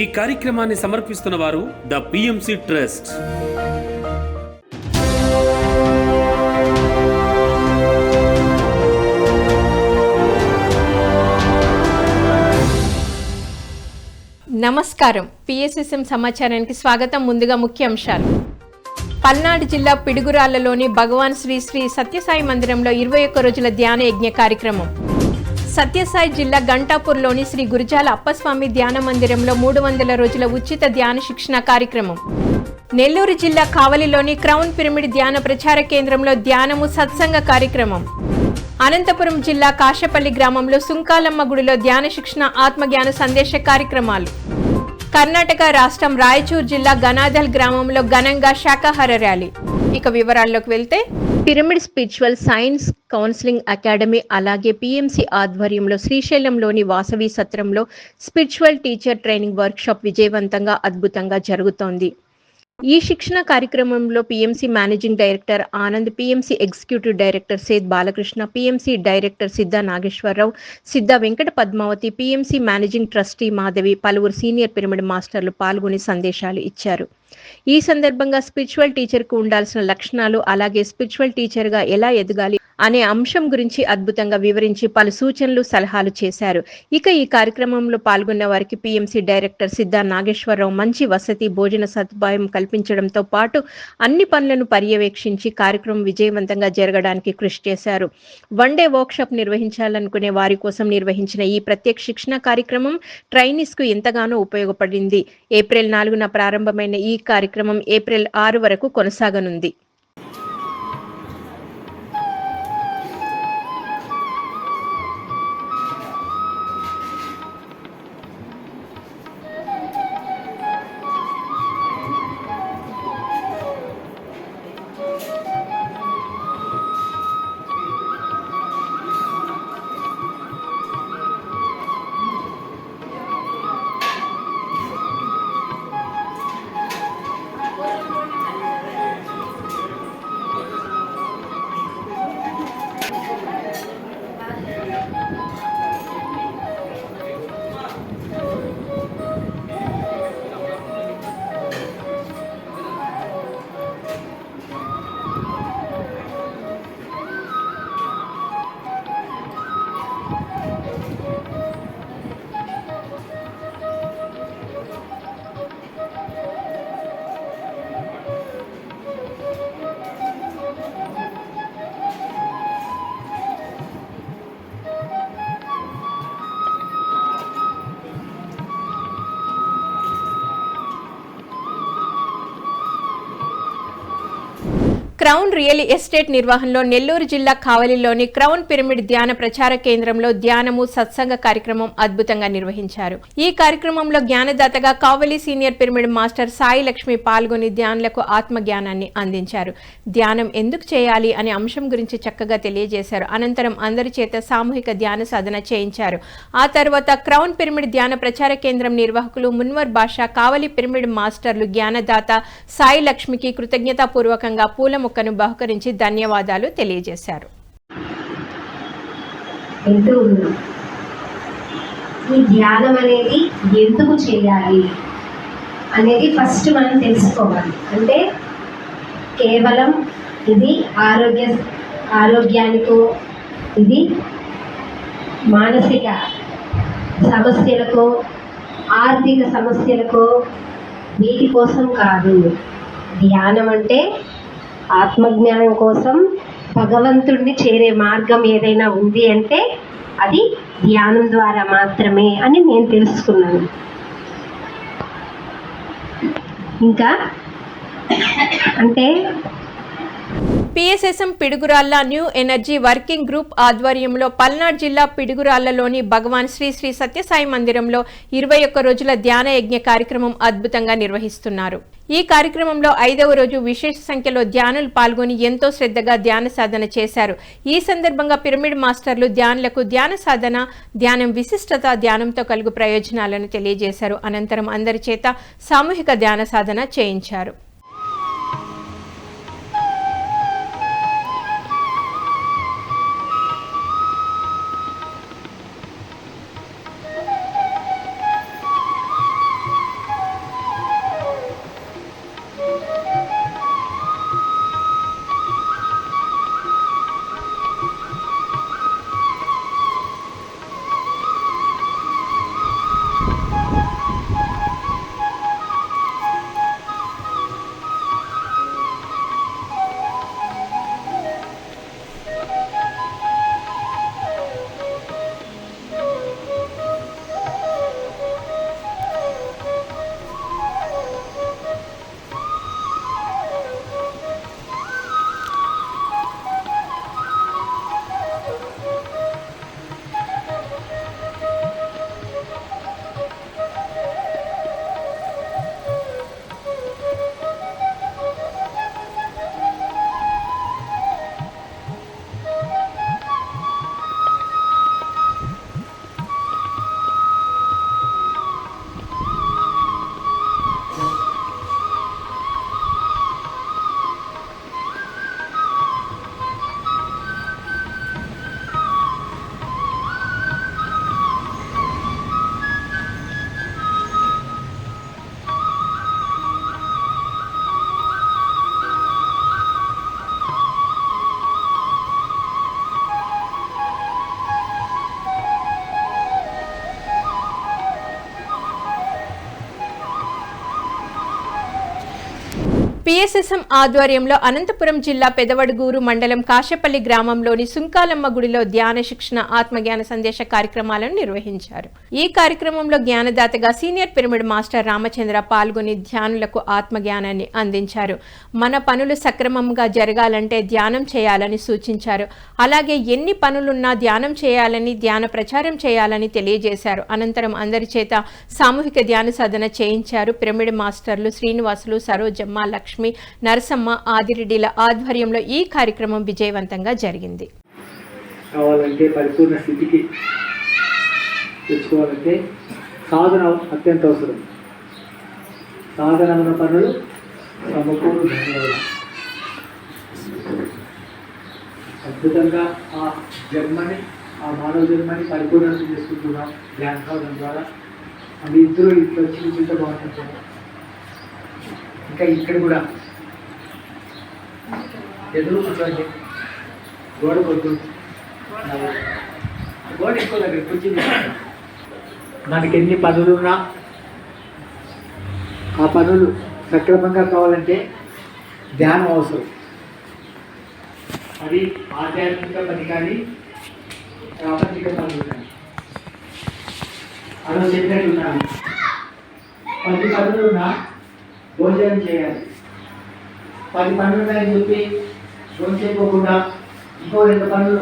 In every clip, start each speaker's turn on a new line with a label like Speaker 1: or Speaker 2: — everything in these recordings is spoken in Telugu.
Speaker 1: ఈ కార్యక్రమాన్ని సమర్పిస్తున్న వారు ద పిఎంసి ట్రస్ట్
Speaker 2: నమస్కారం. పిఎస్ఎస్ఎం సమాచారానికి స్వాగతం. ముందుగా ముఖ్య అంశాలు పల్నాడు జిల్లా పిడుగురాళ్ళలోని భగవాన్ శ్రీ శ్రీ సత్యసాయి మందిరంలో ఇరవై ఒక్క రోజుల ధ్యాన యజ్ఞ కార్యక్రమం. సత్యసాయి జిల్లా గంటాపూర్లోని శ్రీ గురుజాల అప్పస్వామి ధ్యాన మందిరంలో మూడు వందల రోజుల ఉచిత ధ్యాన శిక్షణ కార్యక్రమం. నెల్లూరు జిల్లా కావలిలోని క్రౌన్ పిరమిడ్ ధ్యాన ప్రచార కేంద్రంలో ధ్యానము సత్సంగ కార్యక్రమం. అనంతపురం జిల్లా కాశపల్లి గ్రామంలో సుంకాలమ్మ గుడిలో ధ్యాన శిక్షణ ఆత్మజ్ఞాన సందేశ కార్యక్రమాలు. కర్ణాటక రాష్ట్రం రాయచూర్ జిల్లా గనాదల్ గ్రామంలో ఘనంగా శాకాహార ర్యాలీ. ఇక వివరాల్లోకి వెళ్తే pyramid spiritual science counselling academy అలాగే పిఎంసి ఆధ్వర్యంలో శ్రీశైలంలోని వాసవి సత్రంలో స్పిరిచువల్ టీచర్ ట్రైనింగ్ వర్క్షాప్ విజయవంతంగా అద్భుతంగా జరుగుతోంది. ఈ శిక్షణ కార్యక్రమంలో PMC managing director Anand PMC executive director Syed Balakrishna PMC director Siddha Nageswara Rao Siddha Venkata Padmavathi PMC managing trustee Madhavi పలువురు సీనియర్ పిరమిడ్ మాస్టర్లు పాల్గొని సందేశాలు ఇచ్చారు. ఈ సందర్భంగా స్పిరిచువల్ టీచర్కు ఉండాల్సిన లక్షణాలు అలాగే స్పిరిచువల్ టీచర్గా ఎలా ఎదగాలి అనే అంశం గురించి అద్భుతంగా వివరించి పలు సూచనలు సలహాలు చేశారు. ఇక ఈ కార్యక్రమంలో పాల్గొన్న వారికి పిఎంసి డైరెక్టర్ సిద్ధ నాగేశ్వరరావు మంచి వసతి భోజన సదుపాయం కల్పించడంతో పాటు అన్ని పనులను పర్యవేక్షించి కార్యక్రమం విజయవంతంగా జరగడానికి కృషి చేశారు. వన్ డే వర్క్షాప్ నిర్వహించాలనుకునే వారి కోసం నిర్వహించిన ఈ ప్రత్యేక శిక్షణ కార్యక్రమం ట్రైనీస్కు ఎంతగానో ఉపయోగపడింది. ఏప్రిల్ నాలుగున ప్రారంభమైన ఈ కార్యక్రమం ఏప్రిల్ ఆరు వరకు కొనసాగనుంది. క్రౌన్ రియల్ ఎస్టేట్ నిర్వహణలో నెల్లూరు జిల్లా కావలిలోని క్రౌన్ పిరమిడ్ ధ్యాన ప్రచార కేంద్రంలో ధ్యానము సత్సంగ కార్యక్రమం అద్భుతంగా నిర్వహించారు. ఈ కార్యక్రమంలో జ్ఞానదాతగా Kavali senior pyramid master Sai Lakshmi పాల్గొని ధ్యానులకు ఆత్మ జ్ఞానాన్ని అందించారు. ధ్యానం ఎందుకు చేయాలి అనే అంశం గురించి చక్కగా తెలియజేశారు. అనంతరం అందరి చేత సామూహిక ధ్యాన సాధన చేయించారు. ఆ తర్వాత క్రౌన్ పిరమిడ్ ధ్యాన ప్రచార కేంద్రం నిర్వాహకులు మున్వర్ భాష కావలి పిరమిడ్ మాస్టర్లు జ్ఞానదాత సాయి లక్ష్మికి కృతజ్ఞతాపూర్వకంగా పూల మొక్క మొక్కను బహుకరించి ధన్యవాదాలు తెలియజేశారు.
Speaker 3: వింటూ ఈ ధ్యానం అనేది ఎందుకు చేయాలి అనేది ఫస్ట్ మనం తెలుసుకోవాలి. అంటే కేవలం ఇది ఆరోగ్య ఆరోగ్యానికో ఇది మానసిక సమస్యలకో ఆర్థిక సమస్యలకో వీటి కోసం కాదు. ధ్యానం అంటే ఆత్మజ్ఞానం కోసం భగవంతుడిని చేరే మార్గం ఏదైనా ఉంది అంటే అది ధ్యానం ద్వారా మాత్రమే అని నేను తెలుసుకున్నాను. ఇంకా అంటే
Speaker 2: PSSM Piduguralla new energy working group ఆధ్వర్యంలో పల్నాడు జిల్లా పిడుగురాళ్ళలోని భగవాన్ శ్రీ శ్రీ సత్యసాయి మందిరంలో ఇరవై ఒక్క రోజుల ధ్యాన యజ్ఞ కార్యక్రమం అద్భుతంగా నిర్వహిస్తున్నారు. ఈ కార్యక్రమంలో ఐదవ రోజు విశేష సంఖ్యలో ధ్యానులు పాల్గొని ఎంతో శ్రద్ధగా ధ్యాన సాధన చేశారు. ఈ సందర్భంగా పిరమిడ్ మాస్టర్లు ధ్యానులకు ధ్యాన సాధన ధ్యానం విశిష్టత ధ్యానంతో కలుగు ప్రయోజనాలను తెలియజేశారు. అనంతరం అందరి చేత సామూహిక ధ్యాన సాధన చేయించారు. పిఎస్ఎస్ఎం ఆధ్వర్యంలో అనంతపురం జిల్లా పెదవడుగూరు మండలం కాశపల్లి గ్రామంలోని సుంకాలమ్మ గుడిలో ధ్యాన శిక్షణ ఆత్మజ్ఞాన సందేశ కార్యక్రమాలను నిర్వహించారు. ఈ కార్యక్రమంలో జ్ఞానదాతగా సీనియర్ పిరమిడ్ మాస్టర్ రామచంద్ర పాల్గొని ధ్యానులకు ఆత్మజ్ఞానాన్ని అందించారు. మన పనులు సక్రమంగా జరగాలంటే ధ్యానం చేయాలని సూచించారు. అలాగే ఎన్ని పనులున్నా ధ్యానం చేయాలని ధ్యాన ప్రచారం చేయాలని తెలియజేశారు. అనంతరం అందరి చేత సామూహిక ధ్యాన సాధన చేయించారు. పిరమిడ్ మాస్టర్లు శ్రీనివాసులు సరోజమ్మ లక్ష్మి లక్ష్మి నరసమ్మ ఆదిరెడ్డిల ఆధ్వర్యంలో ఈ కార్యక్రమం విజయవంతంగా జరిగింది.
Speaker 4: కావాలంటే పరిపూర్ణ స్థితికి తెచ్చుకోవాలంటే సాధన అత్యంత అవసరం. సాధన ఉన్న పనులు సమకూరు అద్భుతంగా ఆ జన్మని ఆ మానవ జన్మని పరిపూర్ణత చేసుకుంటున్నాం ధ్యాన ద్వారా అది ఇద్దరు ఇట్లా వచ్చి చూస్తే బాగుంటుంది ఇంకా ఇక్కడ కూడా. ఎదురు కూర్చోండి గోడ కొద్దు. గోడ ఎక్కువ దగ్గర కూర్చుంది. మనకి ఎన్ని పనులున్నా ఆ పనులు సక్రమంగా కావాలంటే ధ్యానం అవసరం. అది ఆధ్యాత్మిక పని కానీ ప్రాపంచిక పనులు కానీ. అలా చెప్పినట్టున్నాను పది పనులు ఉన్నా భోజనం చేయాలి. పది పనులు ఉన్నాయని చెప్పి భోజనం చేయకోకుండా ఇంకో రెండు పనులు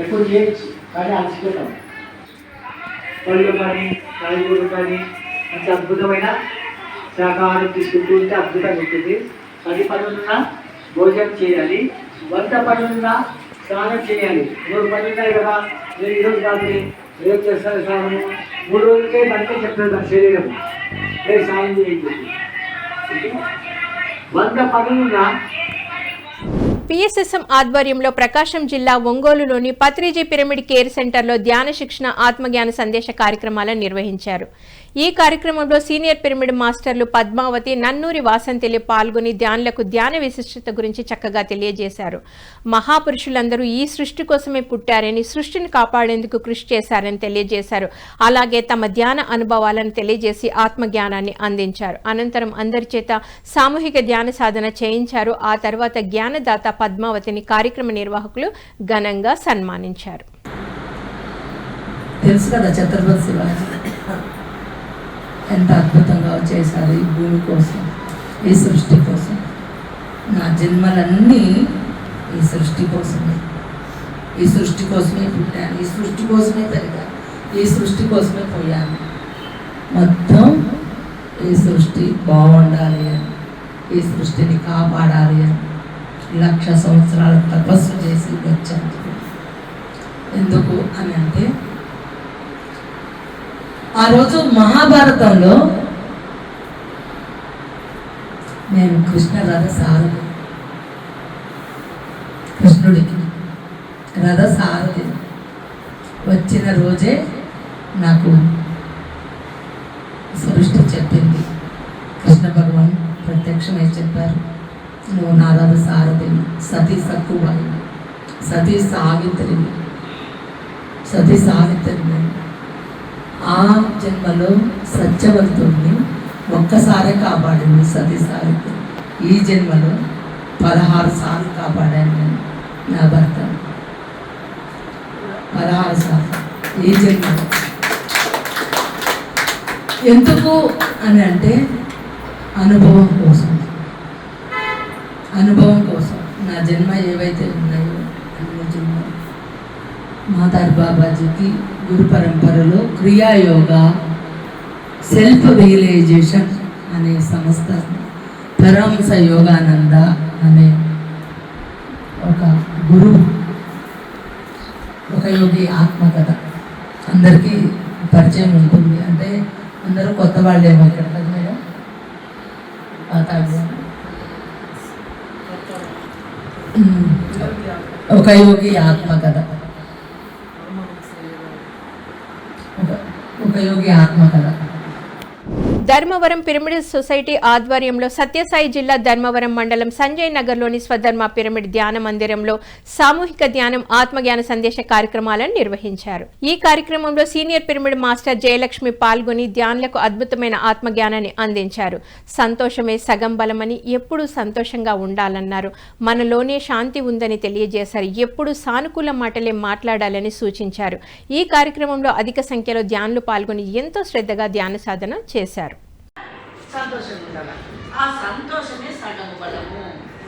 Speaker 4: ఎక్కువ చేయొచ్చు కానీ అలసిపోతాం. పళ్ళు కానీ కాయగూరలు కానీ అంత అద్భుతమైన శాకాహారం తీసుకుంటూ ఉంటే అద్భుతంగా ఉంటుంది. పది పనులున్నా భోజనం చేయాలి. వంద పనులున్నా స్నానం చేయాలి. మూడు పనులు ఉన్నాయి కదా నేను ఈరోజు రాత్రి రేపు చేస్తాను స్నానము. మూడు రోజులకే మనకే చెప్తుంది నా శరీరం. రేపు స్నానం చేయండి. వంద పనులున్నా?
Speaker 2: పిఎస్ఎస్ఎం ఆధ్వర్యంలో ప్రకాశం జిల్లా ఒంగోలులోని పత్రిజీ పిరమిడ్ కేర్ సెంటర్లో ధ్యాన శిక్షణ ఆత్మజ్ఞాన సందేశ కార్యక్రమాలను నిర్వహించారు. ఈ కార్యక్రమంలో సీనియర్ పిరమిడ్ మాస్టర్లు పద్మావతి నన్నూరి వాసంతిలు పాల్గొని ధ్యానులకు ధ్యాన విశిష్టత గురించి చక్కగా తెలియజేశారు. మహాపురుషులందరూ ఈ సృష్టి కోసమే పుట్టారని సృష్టిని కాపాడేందుకు కృషి చేశారని తెలియజేశారు. అలాగే తమ ధ్యాన అనుభవాలను తెలియజేసి ఆత్మజ్ఞానాన్ని అందించారు. అనంతరం అందరి చేత సామూహిక ధ్యాన సాధన చేయించారు. ఆ తర్వాత జ్ఞానదాత పద్మావతిని కార్యక్రమ నిర్వాహకులు ఘనంగా సన్మానించారు.
Speaker 5: తెలుసు కదా ఛత్రపతి శివాజీ. ఎంత అద్భుతంగా చేశారు ఈ భూమి కోసం ఈ సృష్టి కోసం. నా జన్మలన్నీ ఈ సృష్టి కోసమే. ఈ సృష్టి కోసమే పుట్టాను ఈ సృష్టి కోసమే పెరిగాను ఈ సృష్టి కోసమే పోయాను. మొత్తం ఈ సృష్టి బాగుండాలి అని ఈ సృష్టిని కాపాడాలి అని లక్ష సంవత్సరాల తపస్సు చేసి వచ్చాను. ఎందుకు అని అంటే ఆ రోజు మహాభారతంలో నేను కృష్ణ రథ సారథి. కృష్ణుడికి రథ సారథి. వచ్చిన రోజే నాకు సృష్టి చెప్పింది. కృష్ణ భగవాన్ ప్రత్యక్షమై చెప్పారు నువ్వు నా రథ సారథిని సతీ సక్కుబాయి సతీ సావిత్రిని సతీ సావిత్రిని ఆ జన్మలో సత్యవంతుడిని ఒక్కసారే కాపాడింది సతీసారి ఈ జన్మలో పదహారు సార్లు కాపాడాను నేను నా భర్త. పదహారు సార్లు. ఈ జన్మలో. ఎందుకు అని అంటే అనుభవం కోసం. అనుభవం కోసం. నా జన్మ ఏవైతే ఉన్నాయో అన్ని జన్మ మాతారు బాబాజీకి గురు పరంపరలో క్రియాయోగ సెల్ఫ్ రియలైజేషన్ అనే సంస్థ పరమహంస యోగానంద అనే ఒక గురువు ఒక యోగి ఆత్మకథ. అందరికీ పరిచయం ఉంటుంది. అంటే అందరూ కొత్త వాళ్ళేమో ఇక్కడ కదా మేడం. ఒక యోగి ఆత్మకథ. ఒక- ఒక యోగి ఆత్మకథ
Speaker 2: ధర్మవరం పిరమిడ్ సొసైటీ ఆధ్వర్యంలో సత్యసాయి జిల్లా ధర్మవరం మండలం సంజయ్ నగర్లోని స్వధర్మ పిరమిడ్ ధ్యాన మందిరంలో సామూహిక ధ్యానం ఆత్మజ్ఞాన సందేశ కార్యక్రమాలను నిర్వహించారు. ఈ కార్యక్రమంలో సీనియర్ పిరమిడ్ మాస్టర్ జయలక్ష్మి పాల్గొని ధ్యానులకు అద్భుతమైన ఆత్మజ్ఞానాన్ని అందించారు. సంతోషమే సగం బలమని ఎప్పుడూ సంతోషంగా ఉండాలన్నారు. మనలోనే శాంతి ఉందని తెలియజేశారు. ఎప్పుడు సానుకూల మాటలే మాట్లాడాలని సూచించారు. ఈ కార్యక్రమంలో అధిక సంఖ్యలో ధ్యానులు పాల్గొని ఎంతో శ్రద్ధగా ధ్యాన సాధన చేశారు.
Speaker 6: సంతోషంగా ఉండాలి ఆ సంతోషమే సగము బలము.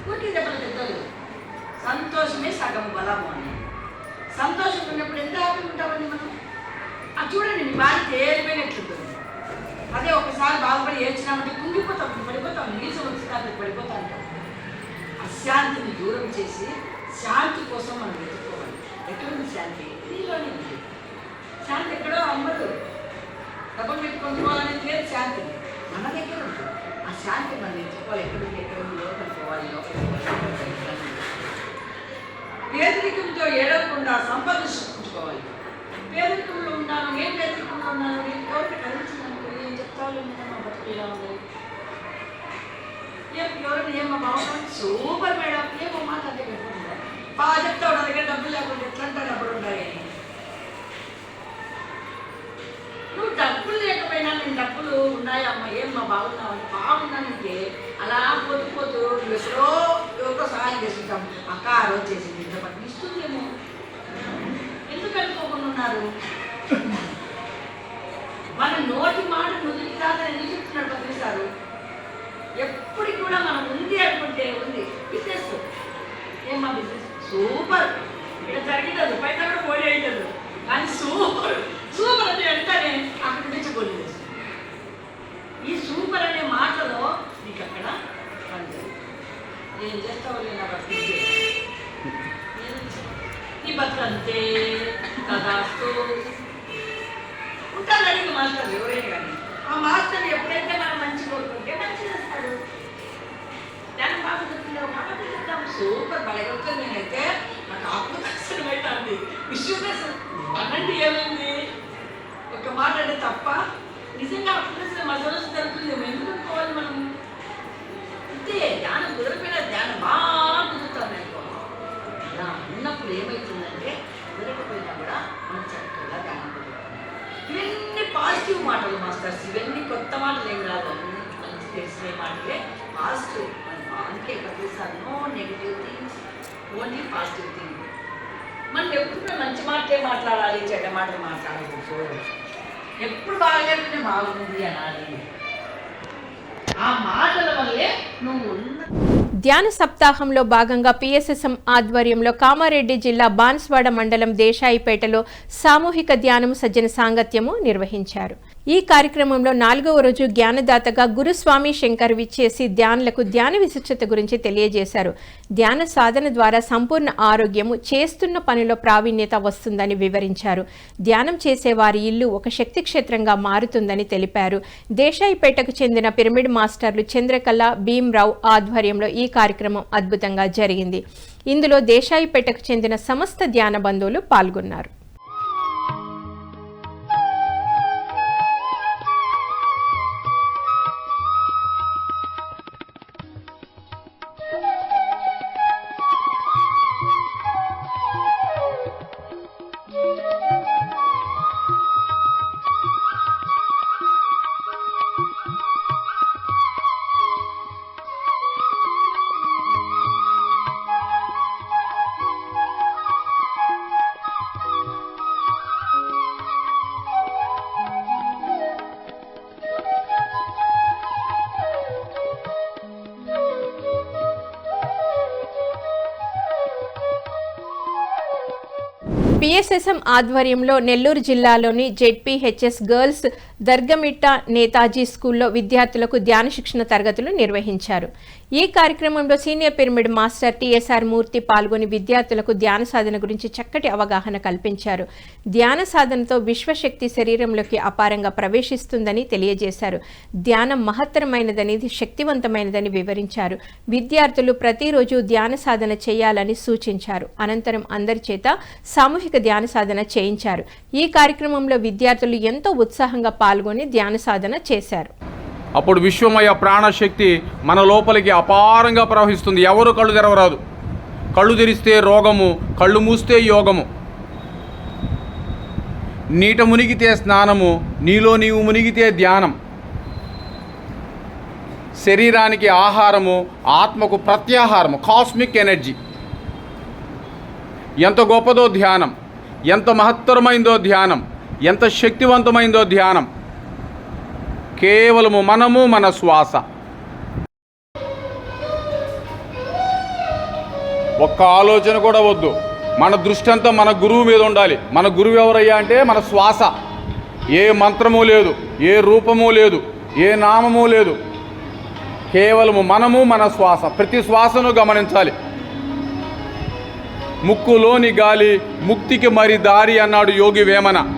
Speaker 6: ఊరికి చెప్పలు పెద్దలు సంతోషమే సగము బలము అని. సంతోషం ఉన్నప్పుడు ఎంత హ్యాపీగా ఉంటామని మనం? అది చూడండి మీ బాధ తేలిపోయినట్లుంటుంది. అదే ఒకసారి బాగుపడి ఏడ్చినామంటే కుంగిపోతాం పడిపోతాం నీచు వచ్చి పడిపోతా ఉంటాం అశాంతిని దూరం చేసి శాంతి కోసం మనం వెతుక్కోవాలి. ఎటువంటి శాంతి? నీలోనే ఉంది. శాంతి ఎక్కడో అమ్మదు డబ్బులు పెట్టుకొని పోవాలనేది లేదు శాంతి మన దగ్గర ఉంటుంది ఆ శాంతి మనం ఎంచుకోవాలి ఎక్కడ ఉంది ఎక్కడ పేదరికంతో ఏడవకుండా సంపద సృష్టించుకోవాలి పేదరికంలో ఉన్నాను ఏం పేదరికంలో ఉన్నాను నేను ఎవరికి కలిగించినప్పుడు ఏం చెప్తాను మా బతుకు ఇలా ఉంది. ఏం ఎవరైనా ఏమో బాగుంటుంది సూపర్ మేడం ఏమో మాట అంటే పెట్టుకుంటారు బాగా చెప్తాడు నా దగ్గర డబ్బులు లేకుండా ఎట్లా అంటారు ఉండాలి ఉన్నాయి అని నువ్వు డబ్బులు లేకపోయినా నేను డబ్బులు ఉన్నాయమ్మా ఏమ్మా బాగున్నావు బాగున్నానంటే అలా పోతూ పోతూ నువ్వు ఎవరికో సహాయం చేస్తుంటాం. అక్క ఆ రోజు చేసింది ఇంత పట్టు ఇస్తుందేమో. ఎందుకు అనుకోకుండా ఉన్నారు? మన నోటి మాట నుదికి కాదని ఎందుకు చెప్తున్నాడు పత్రిసారు ఎప్పటికి కూడా మనం ఉంది అనుకుంటే ఉంది బిజినెస్ ఏమ్మా బిజినెస్ సూపర్ ఇక్కడ జరిగింది అది పైన కూడా పోటీ అయ్యేది కానీ సూపర్ సూపర్ అంటే వెంటనే అక్కడి నుంచి పోటీ ఈ సూపర్ అనే మాటలో నీకు అక్కడ పనిచేయదు ఏం చేస్తావు నేను బతికే నీ బతుకంతే కదాస్తూ ఉంటారు అడిగి మాస్టర్ ఎవరైనా కానీ ఆ మాస్టర్ ఎప్పుడైతే మనం మంచి కోరుకుంటే మంచి చేస్తాడు దాని బాగా చెప్పింది ఒక మాట చెప్తాం సూపర్ బలగొచ్చు నేనైతే నాకు ఆత్మదర్శనం అవుతుంది విశ్వదర్శనం అనండి ఏమైంది ఒక మాట అంటే తప్ప నిజంగా ఆత్మదర్శనం మసలు జరుగుతుంది ఎందుకు అనుకోవాలి మనం అంతే ధ్యానం కుదిరిపోయిన ధ్యానం బాగా కుదురుతాం అనుకో అలా ఉన్నప్పుడు ఏమవుతుందంటే కూడా మనం చక్కగా ధ్యానం ఇవన్నీ పాజిటివ్ మాటలు మాస్టర్స్ ఇవన్నీ కొత్త మాటలు ఏం రాదు మంచి తెలిసిన మాటలే. పాజిటివ్ అందుకే ప్రతిసారి no negative things only positive thing మనం ఎప్పుడు మంచి మాటలే మాట్లాడాలి చెడ్డ మాటలు మాట్లాడకూడదు ఎప్పుడు బాగలేకుంటే బాగుంది అనాలి. ఆ మాటల వల్లే నువ్వు ఉన్న
Speaker 2: ధ్యాన సప్తాహంలో భాగంగా పిఎస్ఎస్ఎం ఆధ్వర్యంలో కామారెడ్డి జిల్లా బాన్స్వాడ మండలం దేశాయిపేటలో సామూహిక ధ్యానం సజ్జన సాంగత్యము నిర్వహించారు. ఈ కార్యక్రమంలో నాలుగవ రోజు జ్ఞానదాతగా గురుస్వామి శంకర్ విచ్చేసి ధ్యానులకు ధ్యాన విశిష్టత గురించి తెలియజేశారు. ధ్యాన సాధన ద్వారా సంపూర్ణ ఆరోగ్యము చేస్తున్న పనిలో ప్రావీణ్యత వస్తుందని వివరించారు. ధ్యానం చేసే వారి ఇల్లు ఒక శక్తి క్షేత్రంగా మారుతుందని తెలిపారు. దేశాయిపేటకు చెందిన పిరమిడ్ మాస్టర్లు చంద్రకళ భీమ్రావు ఆధ్వర్యంలో ఈ కార్యక్రమం అద్భుతంగా జరిగింది. ఇందులో దేశాయిపేటకు చెందిన సమస్త ధ్యాన బంధువులు పాల్గొన్నారు. పిఎస్ఎస్ఎం ఆధ్వర్యంలో నెల్లూరు జిల్లాలోని జెడ్పీహెచ్ఎస్ గర్ల్స్ దర్గమిట్ట నేతాజీ స్కూల్లో విద్యార్థులకు ధ్యాన శిక్షణ తరగతులు నిర్వహించారు. ఈ కార్యక్రమంలో senior pyramid master TSR Murthy పాల్గొని విద్యార్థులకు ధ్యాన సాధన గురించి చక్కటి అవగాహన కల్పించారు. ధ్యాన సాధనతో విశ్వశక్తి శరీరంలోకి అపారంగా ప్రవేశిస్తుందని తెలియజేశారు. ధ్యానం మహత్తరమైనదని శక్తివంతమైనదని వివరించారు. విద్యార్థులు ప్రతిరోజు ధ్యాన సాధన చేయాలని సూచించారు. అనంతరం అందరి చేత సామూహిక ధ్యాన సాధన చేయించారు. ఈ కార్యక్రమంలో విద్యార్థులు ఎంతో ఉత్సాహంగా పాల్గొని ధ్యాన సాధన చేశారు.
Speaker 7: అప్పుడు విశ్వమయ ప్రాణశక్తి మన లోపలికి అపారంగా ప్రవహిస్తుంది. ఎవరు కళ్ళు తెరవరాదు. కళ్ళు తెరిస్తే రోగము కళ్ళు మూస్తే యోగము. నీట మునిగితే స్నానము నీలో నీవు మునిగితే ధ్యానం. శరీరానికి ఆహారము ఆత్మకు ప్రత్యాహారము కాస్మిక్ ఎనర్జీ. ఎంత గొప్పదో ధ్యానం ఎంత మహత్తరమైందో ధ్యానం ఎంత శక్తివంతమైందో ధ్యానం. కేవలము మనము మన శ్వాస. ఒక్క ఆలోచన కూడా వద్దు. మన దృష్టి అంతా మన గురువు మీద ఉండాలి. మన గురువు ఎవరయ్యా అంటే మన శ్వాస. ఏ మంత్రము లేదు ఏ రూపము లేదు ఏ నామము లేదు. కేవలము మనము మన శ్వాస. ప్రతి శ్వాసను గమనించాలి. ముక్కులోని గాలి ముక్తికి మరి దారి అన్నాడు యోగి వేమన.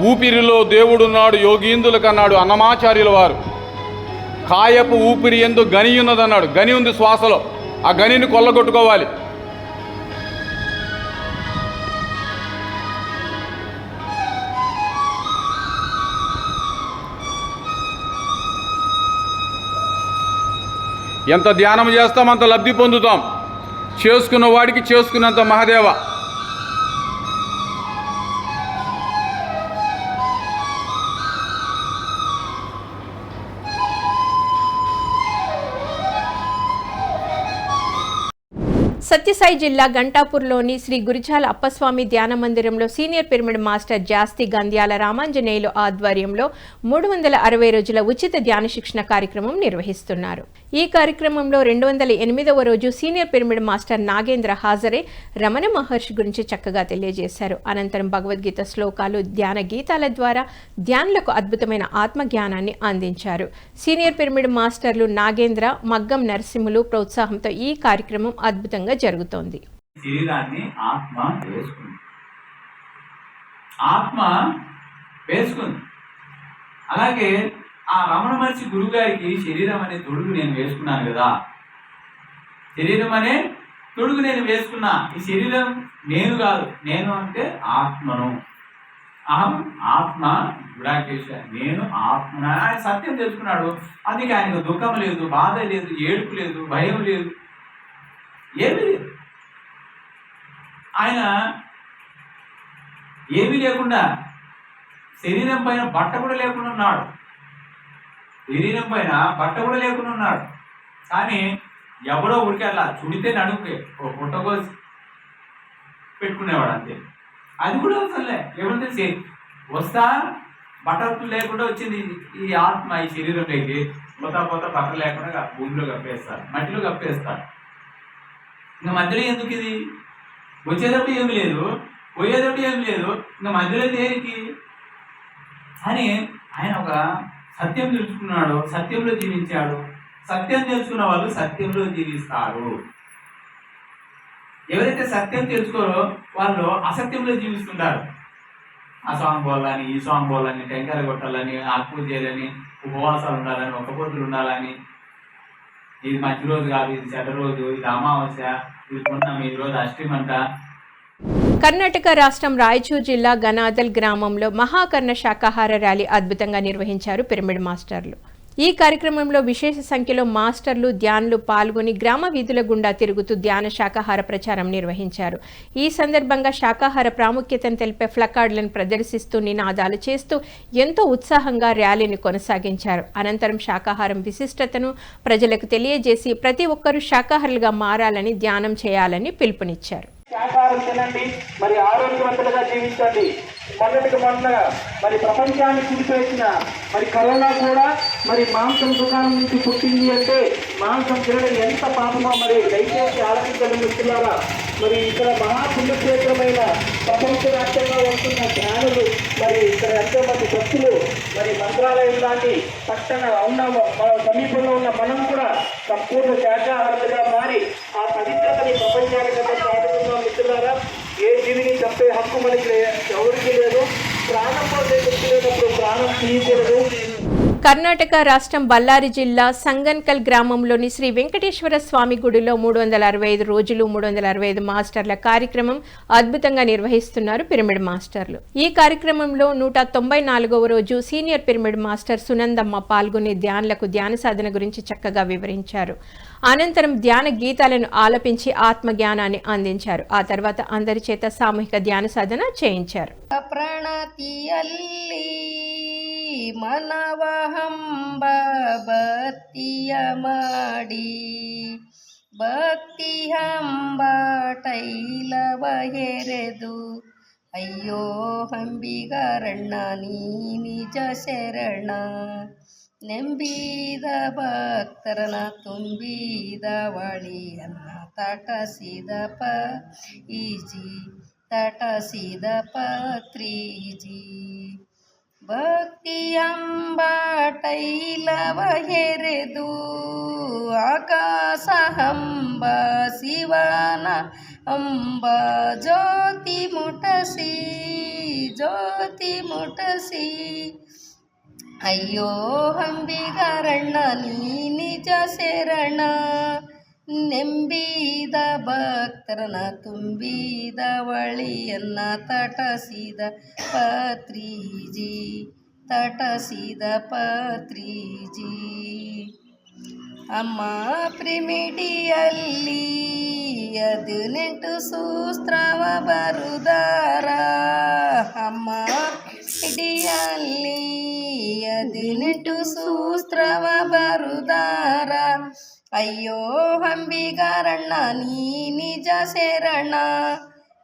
Speaker 7: ఊపిరిలో దేవుడున్నాడు యోగీందులకు అన్నాడు అన్నమాచార్యుల వారు. కాయపు ఊపిరి ఎందు గని ఉన్నదన్నాడు. గని ఉంది శ్వాసలో. ఆ గనిని కొల్లగొట్టుకోవాలి. ఎంత ధ్యానం చేస్తాం అంత లబ్ధి పొందుతాం. చేసుకున్న వాడికి చేసుకున్నంత మహాదేవ.
Speaker 2: సత్యసాయి జిల్లా గంటాపూర్లోని శ్రీ గురిచాల అప్పస్వామి ధ్యాన మందిరంలో senior pyramid master Jasti Gandhyala Ramanjaneyulu ఆధ్వర్యంలో మూడు వందల అరవై రోజుల ఉచిత ధ్యాన శిక్షణ కార్యక్రమం నిర్వహిస్తున్నారు. ఈ కార్యక్రమంలో రెండు వందల ఎనిమిదవ రోజు సీనియర్ పిరమిడ్ మాస్టర్ నాగేంద్ర హాజరే రమణ మహర్షి గురించి చక్కగా తెలియజేశారు. అనంతరం భగవద్గీత శ్లోకాలు ధ్యాన గీతాల ద్వారా ధ్యానులకు అద్భుతమైన ఆత్మ జ్ఞానాన్ని అందించారు. సీనియర్ పిరమిడ్ మాస్టర్లు నాగేంద్ర మగ్గం నరసింహులు ప్రోత్సాహంతో ఈ కార్యక్రమం అద్భుతంగా జరుగుతుంది.
Speaker 8: శరీరాన్ని ఆత్మ వేసుకుంది. ఆత్మ వేసుకుంది. అలాగే ఆ రమణ మహర్షి గురుగారికి శరీరం అనే తొడుగు నేను వేసుకున్నాను కదా. శరీరం అనే తొడుగు నేను వేసుకున్నా. ఈ శరీరం నేను కాదు నేను అంటే ఆత్మను. అహం ఆత్మ గుడాకేశ నేను ఆత్మ. ఆయన సత్యం తెలుసుకున్నాడు. అందుకే ఆయనకు దుఃఖం లేదు బాధ లేదు ఏడుపు లేదు భయం లేదు. ఏమీ లేదు. ఆయన ఏమీ లేకుండా శరీరం పైన బట్ట కూడా లేకుండా ఉన్నాడు. శరీరం పైన బట్ట కూడా లేకుండా ఉన్నాడు. కానీ ఎవడో ఉడికి అలా చుడితే నడుముకే ఒక పుట్టకోసి పెట్టుకునేవాడు అంతే. అది కూడా అవసరంలే. ఎవరు వస్తా బట్టలు లేకుండా వచ్చింది ఈ ఆత్మ ఈ శరీరంలోకి పోతా పోతా బట్ట లేకుండా భూమిలో కప్పేస్తారు మట్టిలో కప్పేస్తారు. ఇంకా మధ్యలో ఎందుకు ఇది? వచ్చేటప్పుడు ఏం లేదు పోయేటప్పుడు ఏం లేదు ఇంకా మధ్యలో దేనికి? అని ఆయన ఒక సత్యం తెలుసుకున్నాడు సత్యంలో జీవించాడు. సత్యం తెలుసుకున్న వాళ్ళు సత్యంలో జీవిస్తారు. ఎవరైతే సత్యం తెలుసుకోరో వాళ్ళు అసత్యంలో జీవిస్తుంటారు. ఆ సాంగ్ పోవాలని ఈ సాంగ్ పోవాలని టెంకాయలు కొట్టాలని ఆత్మూజ చేయాలని ఉపవాసాలు ఉండాలని ఒక్క పొద్దులు ఉండాలని. ఇది మంచి రోజు కాదు ఇది చెడ్డ రోజు ఇది అమావాస్య.
Speaker 2: కర్ణాటక రాష్ట్రం రాయచూర్ జిల్లా గనాదల్ గ్రామంలో మహాకర్ణ శాకాహార ర్యాలీ అద్భుతంగా నిర్వహించారు పిరమిడ్ మాస్టర్లు. ఈ కార్యక్రమంలో విశేష సంఖ్యలో మాస్టర్లు ధ్యానులు పాల్గొని గ్రామ వీధుల గుండా తిరుగుతూ ధ్యాన శాకాహార ప్రచారం నిర్వహించారు. ఈ సందర్భంగా శాకాహార ప్రాముఖ్యతను తెలిపే ఫ్లకార్డులను ప్రదర్శిస్తూ నినాదాలు చేస్తూ ఎంతో ఉత్సాహంగా ర్యాలీని కొనసాగించారు. అనంతరం శాకాహారం విశిష్టతను ప్రజలకు తెలియజేసి ప్రతి ఒక్కరూ శాకాహారులుగా మారాలని ధ్యానం చేయాలని పిలుపునిచ్చారు.
Speaker 9: శాకాహారం తినండి మరి ఆరోగ్యవంతులుగా జీవించండి. మొన్నటికి మొన్న మరి ప్రపంచాన్ని కుదిపేసిన మరి కరోనా కూడా మరి మాంసం దుకాణం నుంచి పుట్టింది అంటే మాంసం తినడం ఎంత పాపమో మరి దయచేసి ఆలోచించడం మిత్రులారా. మరి ఇక్కడ మహాపుణ్యక్షేత్రమైన ప్రపంచవ్యాప్తంగా వస్తున్న జ్ఞానులు మరి ఇక్కడ ఎంతో మంది భక్తులు మరి మంత్రాలయం లాంటి పట్టణ ఉన్న మన సమీపంలో ఉన్న మనం కూడా సంపూర్ణ శాఖాహారులుగా మారి ఆ పవిత్రతని ప్రపంచానికి మిత్రులారా ఏ జీవిని చంపే హక్కు మనకి ఎవరికి లేదు. ప్రాణం పోతే గుర్తు ప్రాణం తీయకూడదు.
Speaker 2: కర్ణాటక రాష్ట్రం బళ్ళారి జిల్లా సంగన్కల్ గ్రామంలోని శ్రీ వెంకటేశ్వర స్వామి గుడిలో మూడు వందల అరవై ఐదు రోజులు మూడు వందల అరవై ఐదు మాస్టర్ల కార్యక్రమం అద్భుతంగా నిర్వహిస్తున్నారు పిరమిడ్ మాస్టర్లు. ఈ కార్యక్రమంలో నూట తొంభై నాలుగవ రోజు సీనియర్ పిరమిడ్ మాస్టర్ సునందమ్మ పాల్గొనే ధ్యానులకు ధ్యాన సాధన గురించి చక్కగా వివరించారు. అనంతరం ధ్యాన గీతాలను ఆలపించి ఆత్మ జ్ఞానాన్ని అందించారు ఆ తర్వాత అందరి చేత సామూహిక ధ్యాన సాధన చేయించారు
Speaker 10: ಪ್ರಣತಿಯಲ್ಲಿ ಮನವಹಂಬ ಭಕ್ತಿಯ ಮಾಡಿ ಭಕ್ತಿ ಹಂಬ ಟೈಲವ ಹೆರೆದು ಅಯ್ಯೋ ಹಂಬಿಗರಣ್ಣ ನೀ ನಿಜ ಶರಣ ನೆಂಬಿದ ಭಕ್ತರನ ತುಂಬಿದ ವಳಿಯನ್ನ ಪ ಈಜಿ ತಟಸಿದ ಪತ್ರೀಜಿ ಭಕ್ತಿ ಅಂಬ ಟೈಲವ ಹೆರೆದು ಆಕಾಶ ಹಂಬ ಶಿವನ ಅಂಬ ಜ್ಯೋತಿ ಮುಟಸಿ ಜ್ಯೋತಿ ಮುಟಸಿ. ಅಯ್ಯೋ ಹಂಬಿಗರಣ್ಣ ನೀ ನಿಜ ಶರಣ. ನೆಂಬಿದ ಭಕ್ತರನ ತುಂಬಿದ ಒಳಿಯನ್ನ ತಟಸಿದ ಪತ್ರೀಜಿ ತಟಸಿದ ಪತ್ರೀಜಿ. ಅಮ್ಮ ಪ್ರಿಮಿಡಿಯಲ್ಲಿ ಹದಿನೆಂಟು ಸೂಸ್ತ್ರವ ಬರುದಾರ. ಅಮ್ಮ ಪ್ರಿಮಿಡಿಯಲ್ಲಿ ಹದಿನೆಂಟು ಸೂಸ್ತ್ರವ ಬರುದಾರ. ಅಯ್ಯೋ ಹಂಬಿಗಾರಣ್ಣ ನೀ ನಿಜ ಶರಣ.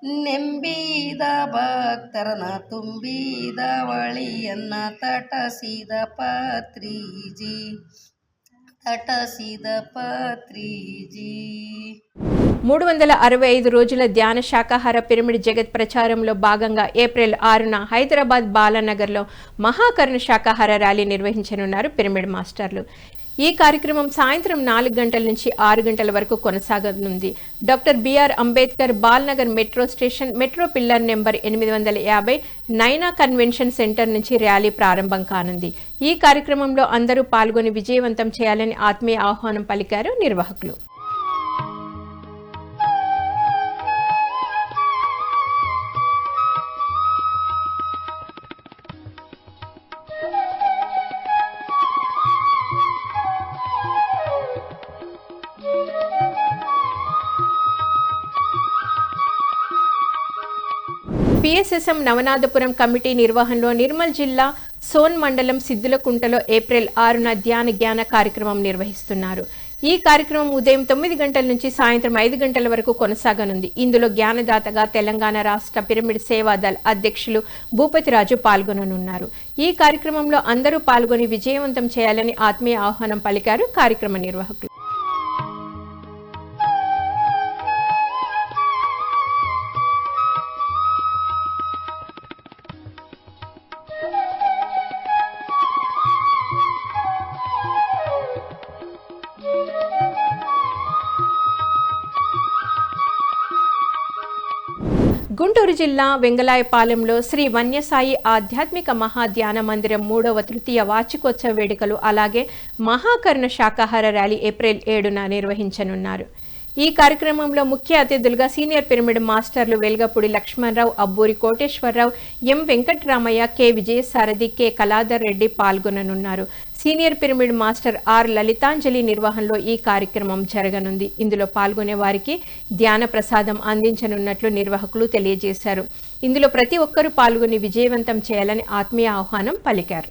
Speaker 10: ನೆಂಬಿದ ಭಕ್ತರನ ತುಂಬಿದ ವಳಿಯನ್ನ ತಟಸಿದ ಪತ್ರೀಜಿ.
Speaker 2: మూడు వందల అరవై ఐదు రోజుల ధ్యాన శాకాహార పిరమిడ్ జగత్ ప్రచారంలో భాగంగా ఏప్రిల్ ఆరున హైదరాబాద్ బాలనగర్లో మహాకరుణ శాకాహార ర్యాలీ నిర్వహించనున్నారు పిరమిడ్ మాస్టర్లు. ఈ కార్యక్రమం సాయంత్రం నాలుగు గంటల నుంచి ఆరు గంటల వరకు కొనసాగనుంది. Doctor BR Ambedkar Balanagar metro station metro pillar number ఎనిమిది వందల యాభై నైనా కన్వెన్షన్ సెంటర్ నుంచి ర్యాలీ ప్రారంభం కానుంది. ఈ కార్యక్రమంలో అందరూ పాల్గొని విజయవంతం చేయాలని ఆత్మీయ ఆహ్వానం పలికారు నిర్వాహకులు. పిఎస్ఎస్ఎం నవనాథపురం కమిటీ నిర్వహణలో నిర్మల్ జిల్లా సోన్ మండలం సిద్దులకుంటలో ఏప్రిల్ ఆరున ధ్యాన జ్ఞాన కార్యక్రమం నిర్వహిస్తున్నారు. ఈ కార్యక్రమం ఉదయం తొమ్మిది గంటల నుంచి సాయంత్రం ఐదు గంటల వరకు కొనసాగనుంది. ఇందులో జ్ఞానదాతగా తెలంగాణ రాష్ట్ర పిరమిడ్ సేవాదల్ అధ్యక్షులు భూపతిరాజు పాల్గొననున్నారు. ఈ కార్యక్రమంలో అందరూ పాల్గొని విజయవంతం చేయాలని ఆత్మీయ ఆహ్వానం పలికారు కార్యక్రమ నిర్వాహకులు. గుంటూరు జిల్లా వెంగళాయపాలెంలో శ్రీ వన్యసాయి ఆధ్యాత్మిక మహాధ్యాన మందిరం మూడవ తృతీయ వార్షికోత్సవ వేడుకలు అలాగే మహాకరుణ శాకాహార ర్యాలీ ఏప్రిల్ ఏడున నిర్వహించనున్నారు. ఈ కార్యక్రమంలో ముఖ్య అతిథులుగా సీనియర్ పిరమిడ్ మాస్టర్లు Velagapudi Lakshmana Rao Abburi Koteswararao M Venkatramaiah K Vijayasarathi K Kaladhar Reddy పాల్గొననున్నారు. Senior pyramid master R Lalithanjali నిర్వహణలో ఈ కార్యక్రమం జరగనుంది. ఇందులో పాల్గొనే వారికి ధ్యాన ప్రసాదం అందించనున్నట్లు నిర్వాహకులు తెలియజేశారు. ఇందులో ప్రతి ఒక్కరూ పాల్గొని విజయవంతం చేయాలని ఆత్మీయ ఆహ్వానం పలికారు.